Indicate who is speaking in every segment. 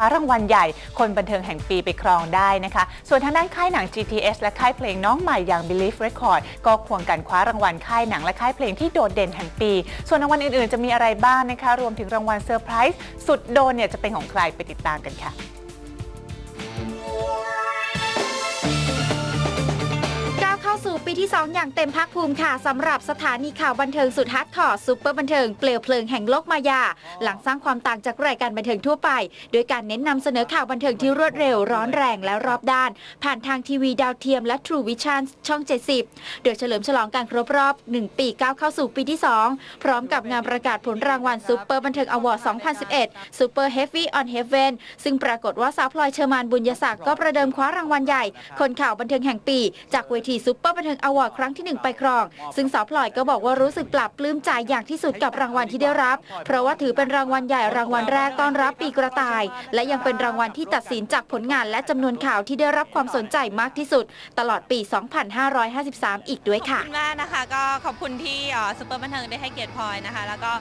Speaker 1: คว้ารางวัลใหญ่คนบันเทิงแห่งปีไปครองได้นะคะ ส่วนทางด้านค่ายหนัง GTS และค่ายเพลงน้องใหม่อย่าง Believe Record ก็ควงกันคว้ารางวัลค่ายหนังและค่ายเพลงที่โดดเด่นแห่งปี ส่วนรางวัลอื่นๆ จะมีอะไรบ้างนะคะ รวมถึงรางวัลเซอร์ไพรส์สุดโดนเนี่ยจะเป็นของใครไปติดตามกันค่ะ
Speaker 2: ปีที่ 2 อย่างเต็มภาคภูมิค่ะสำหรับสถานีข่าวบันเทิงสุดฮาร์ดคอร์ซูเปอร์บันเทิงเปลวเพลิงแห่งโลกมายา หลังสร้างความต่างจากรายการบันเทิงทั่วไป โดยการเน้นนำเสนอข่าวบันเทิงที่รวดเร็วร้อนแรงและรอบด้าน ผ่านทางทีวีดาวเทียมและ True Vision ช่อง 70 โดยเฉลิมฉลองการครบรอบ 1 ปีก้าวเข้าสู่ปีที่ 2 พร้อมกับงานประกาศผลรางวัลซูเปอร์บันเทิงอวอร์ด 2011 Super Heavy on Heaven ซึ่งปรากฏว่าสาวพลอยเชอร์มานบุญยศักดิ์ก็ประเดิมคว้ารางวัลใหญ่ คนข่าวบันเทิงแห่งปี จากเวทีซูเปอร์บันเทิงอวอร์ดครั้งที่ 1 ไปครอง ซึ่งสาวพลอยก็บอกว่ารู้สึกปลาบปลื้มใจอย่างที่สุดกับรางวัลที่ได้รับ เพราะว่าถือเป็นรางวัลใหญ่รางวัลแรกต้อนรับปีกระต่าย และยังเป็นรางวัลที่ตัดสินจากผลงานและจำนวนข่าวที่ได้รับความสนใจมากที่สุด ตลอดปี 2553 อีกด้วยค่ะ
Speaker 3: ขอบคุณมากนะคะก็ขอบคุณที่ซูเปอร์บันเทิงได้ให้เกียรติพลอยนะคะ แล้วก็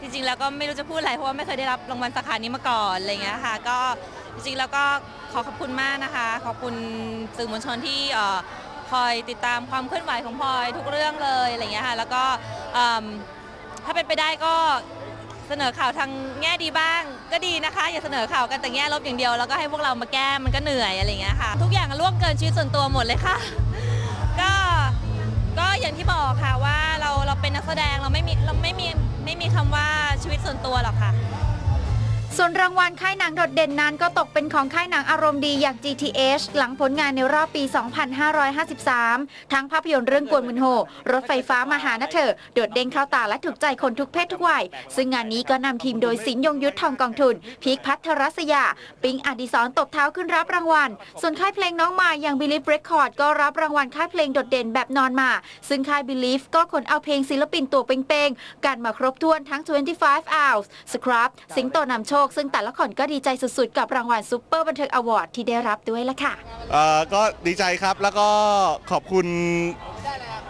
Speaker 3: จริงๆ แล้วก็ไม่รู้จะพูดอะไรเพราะว่าไม่เคยได้รับรางวัลสาขานี้มาก่อนอะไรเงี้ยค่ะ ก็จริงๆ แล้วก็ขอขอบคุณมากนะคะ ขอบคุณสื่อมวลชนที่ คอยติดตามความเคลื่อนไหวของพลอยทุกเรื่องเลยอะไรเงี้ยค่ะแล้วก็ถ้าเป็นไปได้ก็เสนอข่าวทางแง่ดีบ้าง ก็ดีนะคะ อย่าเสนอข่าวกันแต่แง่ลบอย่างเดียวแล้วก็ให้พวกเรามาแก้มันก็เหนื่อยอะไรเงี้ยค่ะ ทุกอย่างล่วงเกินชีวิตส่วนตัวหมดเลยค่ะ ก็ก็อย่างที่บอกค่ะว่าเราเราเป็นนักแสดงเราไม่มีเราไม่มีไม่มีคำว่าชีวิตส่วนตัวหรอกค่ะ
Speaker 2: ส่วนรางวัลค่ายหนังโดดเด่นนั้นก็ตกเป็นของค่ายหนังอารมณ์ดีอย่าง GTH หลังผลงานในรอบปี 2553 ทั้งภาพยนตร์เรื่องกวนมุนโฮ รถไฟฟ้ามาหานะเธอ โดดเด่นเข้าตาและถูกใจคนทุกเพศทุกวัย ซึ่งงานนี้ก็นำทีมโดยสินยงยุทธทองกองทุน พีคพัทรศยา ปิงอดิศรตบเท้าขึ้นรับรางวัล ส่วนค่ายเพลงน้องมาอย่าง Believe Record ก็รับรางวัลค่ายเพลงโดดเด่นแบบนอนมา ซึ่งค่าย Believe ก็ขนเอาเพลงศิลปินตัวเป้งๆกันมาครบถ้วนทั้ง 25 hours Scrub สิงโตนำโชคซึ่งแต่ละคนก็ดีใจสุดๆ กับรางวัลซูเปอร์บันเทิงอวอร์ดที่ได้รับด้วยละค่ะ
Speaker 4: เอ่อก็ดีใจครับแล้วก็ขอบคุณ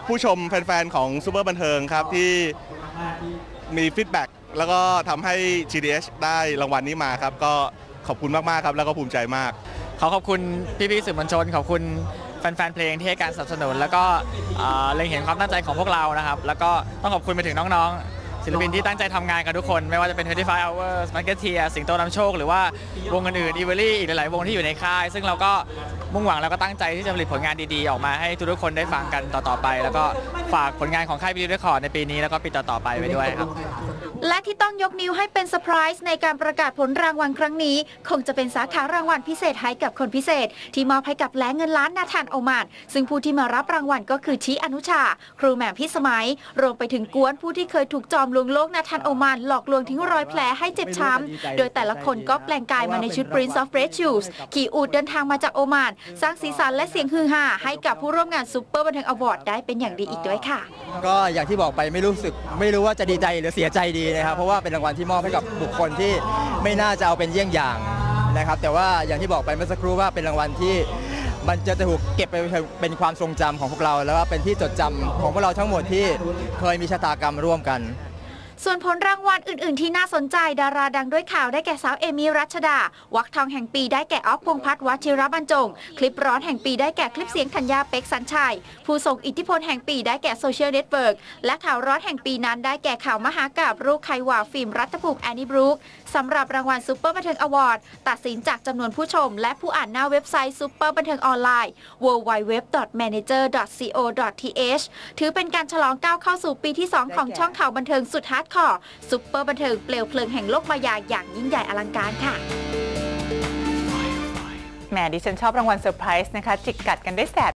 Speaker 4: ผู้ชมแฟนๆ ของซูเปอร์บันเทิงครับที่มีฟีดแบ็กแล้วก็ทำให้ GDH ได้รางวัลนี้มาครับ ก็ขอบคุณมากๆครับแล้วก็ภูมิใจมาก
Speaker 5: ขอขอบคุณพี่ๆสื่อมวลชน ขอบคุณแฟนๆเพลงที่ให้การสนับสนุน แล้วก็เอ่อเล็งเห็นความตั้งใจของพวกเรานะครับ แล้วก็ต้องขอบคุณไปถึงน้องๆ ศิลปินที่ตั้งใจทำงานกันทุกคน ไม่ว่าจะเป็น 25 hours Marketeer สิงโตนำโชค หรือว่าวงอื่นๆ e v e r y อีกหลายๆ วงที่อยู่ในค่าย ซึ่งเราก็มุ่งหวังแล้วก็ตั้งใจที่จะผลิตผลงานดีๆ ออกมาให้ทุกๆคนได้ฟังกันต่อๆไป แล้วก็ฝากผลงานของค่ายวีดีโอคอร์ในปีนี้แล้วก็ปีต่อๆไปไว้ด้วยครับ
Speaker 2: และที่ต้องยกนิ้วให้เป็นเซอร์ไพรส์ในการประกาศผลรางวัลครั้งนี้ คงจะเป็นสาขารางวัลพิเศษให้กับคนพิเศษ ที่มอบให้กับแหลงเงินล้านนาธานโอมานซึ่งผู้ที่มารับรางวัลก็คือชีอนุชา ครูแหม่มพิสมัย รวมไปถึงกวนผู้ที่เคยถูกจอมลวงโลกนาธานโอมานหลอกลวงทิ้งรอยแผลให้เจ็บช้ำโดยแต่ละคนก็แปลงกายมาในชุด Prince of Red Shoes ขี่อูดเดินทางมาจากโอมานสร้างสีสันและเสียงฮือฮาให้กับผู้ร่วมงานซูเปอร์บันเทิงอวอร์ดได้เป็นอย่างดีอีกด้วยค่ะ
Speaker 6: ก็อย่างที่บอกไปไม่รู้สึกไม่รู้ว่าจะดีใจหรือเสียใจดีนะครับ เพราะว่าเป็นรางวัลที่มอบให้กับบุคคลที่ไม่น่าจะเอาเป็นเยี่ยงอย่างนะครับ แต่ว่าอย่างที่บอกไปเมื่อสักครู่ว่าเป็นรางวัลที่มันจะถูกเก็บไปเป็นความทรงจำของพวกเรา แล้วก็เป็นที่จดจำของพวกเราทั้งหมดที่เคยมีชะตากรรมร่วมกัน
Speaker 2: ส่วนผลรางวัลอื่น ๆ ที่น่าสนใจดาราดังด้วยข่าวได้แก่สาวเอมี่รัชดา วักทองแห่งปีได้แก่ออฟพงพัฒน์วัชิรบรรจง คลิปร้อนแห่งปีได้แก่คลิปเสียงธัญญาเป็กสัญชัย ผู้ทรงอิทธิพลแห่งปีได้แก่โซเชียลเน็ตเวิร์กและข่าวร้อนแห่งปีนั้นได้แก่ข่าวมหากาบลูกไขว่าฟิล์มรัฐภูมิแอนนี่บรูคสำหรับรางวัลซูเปอร์บันเทิงอวอร์ดตัดสินจากจำนวนผู้ชม และผู้อ่านหน้าเว็บไซต์ซูเปอร์บันเทิงออนไลน์ www.manager.co.th ถือเป็นการฉลองก้าวเข้าสู่ปีที่ 2 ของช่องข่าวบันเทิงสุดฮาร์ดคอร์ซูเปอร์บันเทิงเปลวเพลิงแห่งโลกมายาอย่างยิ่งใหญ่อลังการค่ะ
Speaker 1: แหมดิฉันชอบรางวัลเซอร์ไพรส์นะคะ จิกกัดกันได้แสบ